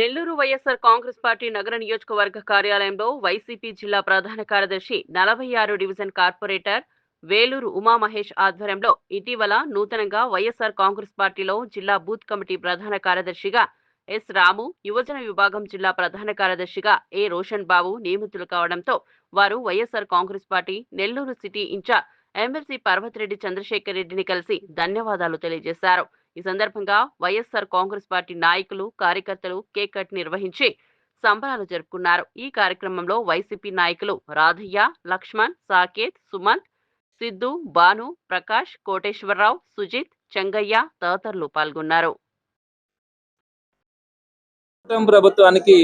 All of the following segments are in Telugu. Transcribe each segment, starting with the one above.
నెల్లూరు వైఎస్ఆర్ కాంగ్రెస్ పార్టీ నగర నియోజకవర్గ కార్యాలయంలో వైసీపీ జిల్లా ప్రధాన కార్యదర్శి నలభై ఆరు డివిజన్ కార్పొరేటర్ వేలూరు ఉమామహేష్ ఆధ్వర్యంలో ఇటీవల నూతనంగా వైఎస్ఆర్ కాంగ్రెస్ పార్టీలో జిల్లా బూత్ కమిటీ ప్రధాన కార్యదర్శిగా ఎస్ రాము యువజన విభాగం జిల్లా ప్రధాన కార్యదర్శిగా ఏ రోషన్ బాబు నియమితులు కావడంతో వారు YSR Congress party Nellore city in charge MLC Parvathireddy Chandrasekhar రెడ్డిని కలిసి ధన్యవాదాలు తెలియజేశారు. ఈ సందర్భంగా వైఎస్ఆర్ కాంగ్రెస్ పార్టీ నాయకులు కార్యకర్తలు కేక్ కట్ నిర్వహించి సంబరాలు జరుపుకున్నారు. ఈ కార్యక్రమంలో వైసీపీ నాయకులు రాధయ్య లక్ష్మణ్ సాకేత్ సుమంత్ సిద్ధు భాను ప్రకాష్ కోటేశ్వరరావు సుజిత్ చెంగయ్య తదితరులు పాల్గొన్నారు. ప్రభుత్వానికి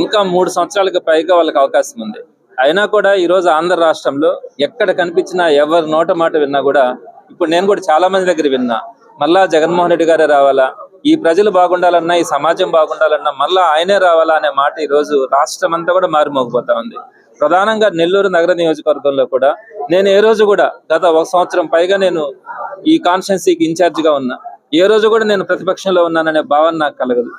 ఇంకా మూడు సంవత్సరాలకు పైగా వాళ్ళకి అవకాశం ఉంది. అయినా కూడా ఈ రోజు ఆంధ్ర రాష్ట్రంలో ఎక్కడ కనిపించినా ఎవరి నోట మాట విన్నా కూడా ఇప్పుడు నేను కూడా చాలా మంది దగ్గర విన్నా మళ్ళా జగన్మోహన్ రెడ్డి గారే రావాలా? ఈ ప్రజలు బాగుండాలన్నా ఈ సమాజం బాగుండాలన్నా మళ్ళా ఆయనే రావాలా అనే మాట ఈ రోజు రాష్ట్రం అంతా కూడా మారుమోగిపోతా ఉంది. ప్రధానంగా నెల్లూరు నగర నియోజకవర్గంలో కూడా నేను ఏ రోజు కూడా గత ఒక సంవత్సరం పైగా నేను ఈ కాన్స్టెన్సీకి ఇన్ఛార్జ్గా ఉన్నా. ఏ రోజు కూడా నేను ప్రతిపక్షంలో ఉన్నాననే భావన నాకు కలగదు.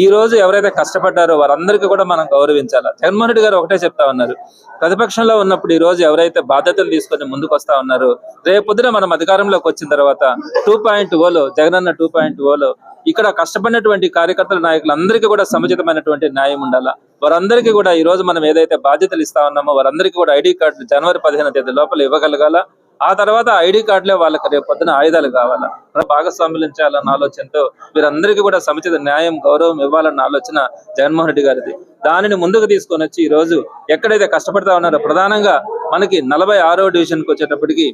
ఈ రోజు ఎవరైతే కష్టపడ్డారో వారందరికీ కూడా మనం గౌరవించాలి? జగన్మోహన్ రెడ్డి గారు ఒకటే చెప్తా ఉన్నారు. ప్రతిపక్షంలో ఉన్నప్పుడు ఈ రోజు ఎవరైతే బాధ్యతలు తీసుకొని ముందుకు వస్తా ఉన్నారో రేపొద్దున మనం అధికారంలోకి వచ్చిన తర్వాత టూ పాయింట్ ఓలో జగనన్న టూ పాయింట్ ఓలో ఇక్కడ కష్టపడినటువంటి కార్యకర్తల నాయకులందరికీ కూడా సముచితమైనటువంటి న్యాయం ఉండాలా? వారందరికీ కూడా ఈ రోజు మనం ఏదైతే బాధ్యతలు ఇస్తా ఉన్నామో వారందరికీ కూడా ఐడి కార్డు జనవరి పదిహేను తేదీ లోపల ఇవ్వగలగాల? ఆ తర్వాత ఐడి కార్డులే వాళ్ళకి రేపు పొద్దున ఆయుధాలు కావాలా? భాగస్వామ్యులించాలన్న ఆలోచనతో వీరందరికీ కూడా సముచిత న్యాయం గౌరవం ఇవ్వాలన్న ఆలోచన జగన్మోహన్ రెడ్డి గారిది. దానిని ముందుకు తీసుకొని వచ్చి ఈ రోజు ఎక్కడైతే కష్టపడతా ఉన్నారో ప్రధానంగా మనకి నలభై ఆరో డివిజన్కి వచ్చేటప్పటికి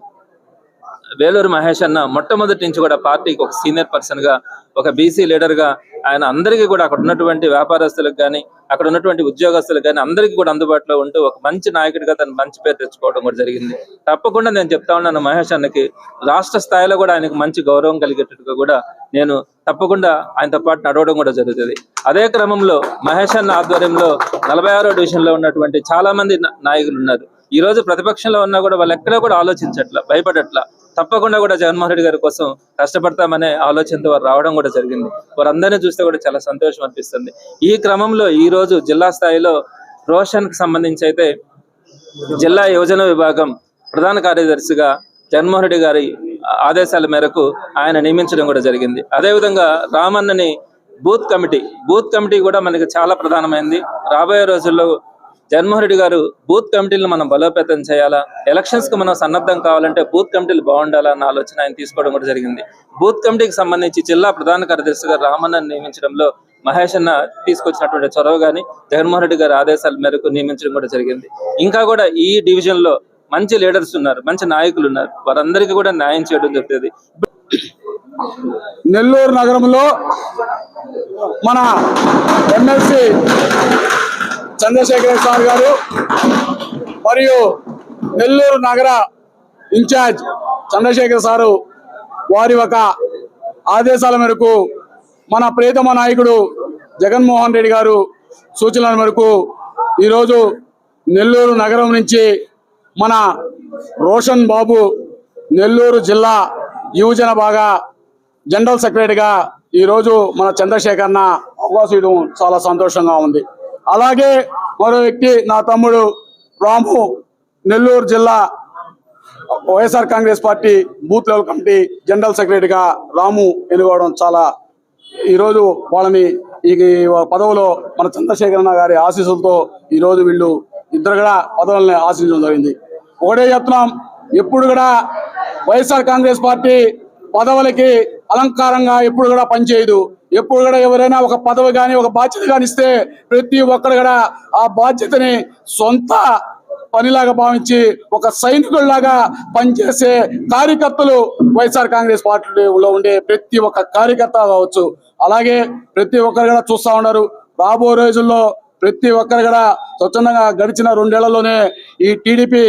వేలూరు మహేష్ అన్న మొట్టమొదటి నుంచి కూడా పార్టీకి ఒక సీనియర్ పర్సన్గా ఒక బీసీ లీడర్గా ఆయన అందరికీ కూడా అక్కడ ఉన్నటువంటి వ్యాపారస్తులకు కానీ అక్కడ ఉన్నటువంటి ఉద్యోగస్తులకు కానీ అందరికీ కూడా అందుబాటులో ఉంటూ ఒక మంచి నాయకుడిగా తన మంచి పేరు తెచ్చుకోవడం కూడా జరిగింది. తప్పకుండా నేను చెప్తా ఉన్నాను మహేష్ అన్నకి రాష్ట్ర స్థాయిలో కూడా ఆయనకు మంచి గౌరవం కలిగేటట్టుగా కూడా నేను తప్పకుండా ఆయనతో పాటు నడవడం కూడా జరుగుతుంది. అదే క్రమంలో మహేష్ అన్న ఆధ్వర్యంలో నలభై ఆరో డివిజన్లో ఉన్నటువంటి చాలా మంది నాయకులు ఉన్నారు. ఈ రోజు ప్రతిపక్షంలో ఉన్నా కూడా వాళ్ళు ఎక్కడా కూడా ఆలోచించట్ల భయపడట్ల. తప్పకుండా కూడా జగన్మోహన్ రెడ్డి గారి కోసం కష్టపడతామనే ఆలోచనతో వారు రావడం కూడా జరిగింది. వారందరినీ చూస్తే కూడా చాలా సంతోషం అనిపిస్తుంది. ఈ క్రమంలో ఈ రోజు జిల్లా స్థాయిలో రోషన్కి సంబంధించి అయితే జిల్లా యువజన విభాగం ప్రధాన కార్యదర్శిగా జగన్మోహన్ రెడ్డి గారి ఆదేశాల మేరకు ఆయన నియమించడం కూడా జరిగింది. అదేవిధంగా రామన్నని బూత్ కమిటీ బూత్ కమిటీ కూడా మనకి చాలా ప్రధానమైంది. రాబోయే రోజుల్లో జగన్మోహన్ రెడ్డి గారు బూత్ కమిటీలను మనం బలోపేతం చేయాలా? ఎలక్షన్స్కు మనం సన్నద్ధం కావాలంటే బూత్ కమిటీలు బాగుండాలా అన్న ఆలోచన ఆయన తీసుకోవడం కూడా జరిగింది. బూత్ కమిటీకి సంబంధించి జిల్లా ప్రధాన కార్యదర్శిగా రామన్న నియమించడంలో మహేష్ అన్న తీసుకొచ్చినటువంటి చొరవ గాని జగన్మోహన్ రెడ్డి గారి ఆదేశాల మేరకు నియమించడం కూడా జరిగింది. ఇంకా కూడా ఈ డివిజన్లో మంచి లీడర్స్ ఉన్నారు మంచి నాయకులు ఉన్నారు. వారందరికీ కూడా న్యాయం చేయడం జరుగుతుంది. నెల్లూరు నగరంలో మన ఎమ్మెల్సీ చంద్రశేఖర సార్ గారు మరియు నెల్లూరు నగర ఇన్ఛార్జ్ చంద్రశేఖర్ సారు వారి ఒక ఆదేశాల మేరకు మన ప్రియతమ నాయకుడు జగన్మోహన్ రెడ్డి గారు సూచనల మేరకు ఈరోజు నెల్లూరు నగరం నుంచి మన రోషన్ బాబు నెల్లూరు జిల్లా యువజన బాగా జనరల్ సెక్రటరీగా ఈరోజు మన చంద్రశేఖర్న అవకాశం ఇవ్వడం చాలా సంతోషంగా ఉంది. అలాగే మరో వ్యక్తి నా తమ్ముడు రాము నెల్లూరు జిల్లా YSR Congress party booth level committee general సెక్రటరీగా రాము ఎన్నుకోవడం చాలా ఈరోజు వాళ్ళని ఈ పదవిలో మన చంద్రశేఖరన్న గారి ఆశీస్సులతో ఈరోజు వీళ్ళు ఇద్దరు కూడా పదవులని ఆశించడం జరిగింది. ఒకటే చెప్తున్నాం ఎప్పుడు కూడా వైఎస్ఆర్ కాంగ్రెస్ పార్టీ పదవులకి అలంకారంగా ఎప్పుడు కూడా పనిచేయదు. ఎప్పుడు కూడా ఎవరైనా ఒక పదవి కానీ ఒక బాధ్యత కానీ ఇస్తే ప్రతి ఒక్కరు కూడా ఆ బాధ్యతని సొంత పనిలాగా భావించి ఒక సైనికుల్లాగా పనిచేసే కార్యకర్తలు వైఎస్ఆర్ కాంగ్రెస్ పార్టీలో ఉండే ప్రతి ఒక్క కార్యకర్త కావచ్చు. అలాగే ప్రతి ఒక్కరు కూడా చూస్తా ఉన్నారు. రాబో రోజుల్లో ప్రతి ఒక్కరు కూడా స్వచ్ఛందంగా గడిచిన రెండేళ్ళలోనే ఈ టీడీపీ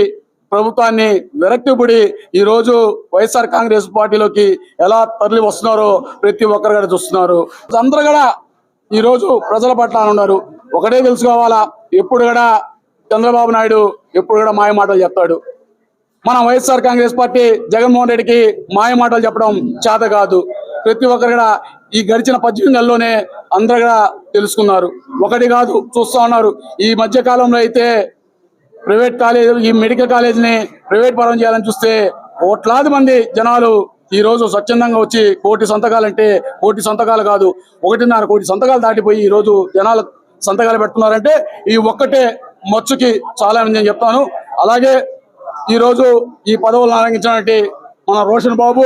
ప్రభుత్వాన్ని విరక్తిపడి ఈ రోజు వైఎస్ఆర్ కాంగ్రెస్ పార్టీలోకి ఎలా తరలి వస్తున్నారో ప్రతి ఒక్కరు కూడా చూస్తున్నారు. అందరూ కూడా ఈ రోజు ప్రజల పట్ల ఉన్నారు. ఒకటే తెలుసుకోవాలా ఎప్పుడు కూడా చంద్రబాబు నాయుడు ఎప్పుడు కూడా మాయ మాటలు చెప్తాడు. మన వైఎస్ఆర్ కాంగ్రెస్ పార్టీ జగన్మోహన్ రెడ్డికి మాయ మాటలు చెప్పడం చేత కాదు. ప్రతి ఒక్కరు కూడా ఈ గడిచిన పద్దెనిమిది నెలల్లోనే అందరూ కూడా తెలుసుకున్నారు. ఒకటి కాదు చూస్తా ఉన్నారు. ఈ మధ్య కాలంలో అయితే ప్రైవేట్ కాలేజ్ ఈ మెడికల్ కాలేజీని ప్రైవేట్ పరం చేయాలని చూస్తే కోట్లాది మంది జనాలు ఈ రోజు స్వచ్ఛందంగా వచ్చి కోటి సంతకాలంటే కోటి సంతకాలు కాదు ఒకటిన్నర కోటి సంతకాలు దాటిపోయి ఈ రోజు జనాలు సంతకాలు పెడుతున్నారంటే ఈ ఒక్కటే మచ్చుకి చాలా మంది నేను చెప్తాను. అలాగే ఈ రోజు ఈ పదవులను అలంకించినటువంటి మన రోషన్ బాబు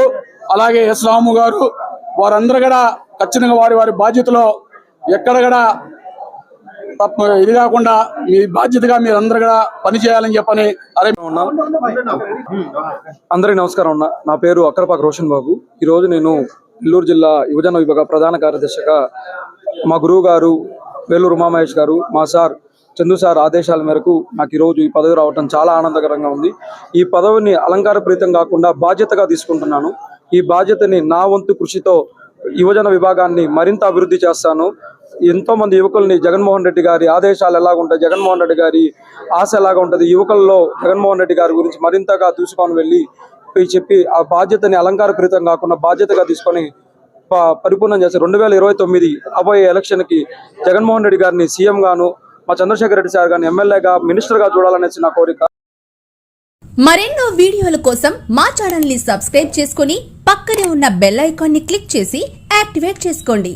అలాగే ఎస్ రాము గారు వారందరూ కూడా ఖచ్చితంగా వారి వారి బాధ్యతలో ఎక్కడ కూడా తప్ప ఇది కాకుండా మీ బాధ్యతగా మీరందరూ కూడా పనిచేయాలని చెప్పని అరే ఉన్నా. అందరికీ నమస్కారం అన్న. నా పేరు అక్కరపాక రోషన్ బాబు. ఈరోజు నేను నెల్లూరు జిల్లా యువజన విభాగ ప్రధాన కార్యదర్శిగా మా గురువు గారు వేలూరు ఉమామహేష్ గారు మా సార్ చందు సార్ ఆదేశాల మేరకు నాకు ఈరోజు ఈ పదవి రావటం చాలా ఆనందకరంగా ఉంది. ఈ పదవిని అలంకారప్రీతం కాకుండా బాధ్యతగా తీసుకుంటున్నాను. ఈ బాధ్యతని నా వంతు కృషితో యువజన విభాగాన్ని మరింత అభివృద్ధి చేస్తాను. ఎంతో మంది యువకుల్ని జగన్మోహన్ రెడ్డి గారి ఆదేశాలు ఎలాగుంటాయి? జగన్మోహన్ రెడ్డి గారి ఆశ ఎలాగ ఉంటుంది యువకుల్లో జగన్మోహన్ రెడ్డి గారి గురించి మరింతగా దూసుకొని వెళ్ళి చెప్పి ఆ బాధ్యతని అలంకారకృతం కాకుండా బాధ్యతగా తీసుకొని ప- పరిపూర్ణం చేస్తారు రెండు వేల ఇరవై తొమ్మిది అబోయే ఎలక్షన్కి జగన్మోహన్ రెడ్డి గారిని సీఎం గాను మా చంద్రశేఖర్ రెడ్డి సార్ గారిని ఎమ్మెల్యేగా మినిస్టర్గా చూడాలనేసి నా కోరిక. మరెన్నో వీడియోల కోసం మా ఛానల్ని సబ్స్క్రైబ్ చేసుకుని పక్కనే ఉన్న బెల్ ఐకాన్ని క్లిక్ చేసి యాక్టివేట్ చేసుకోండి.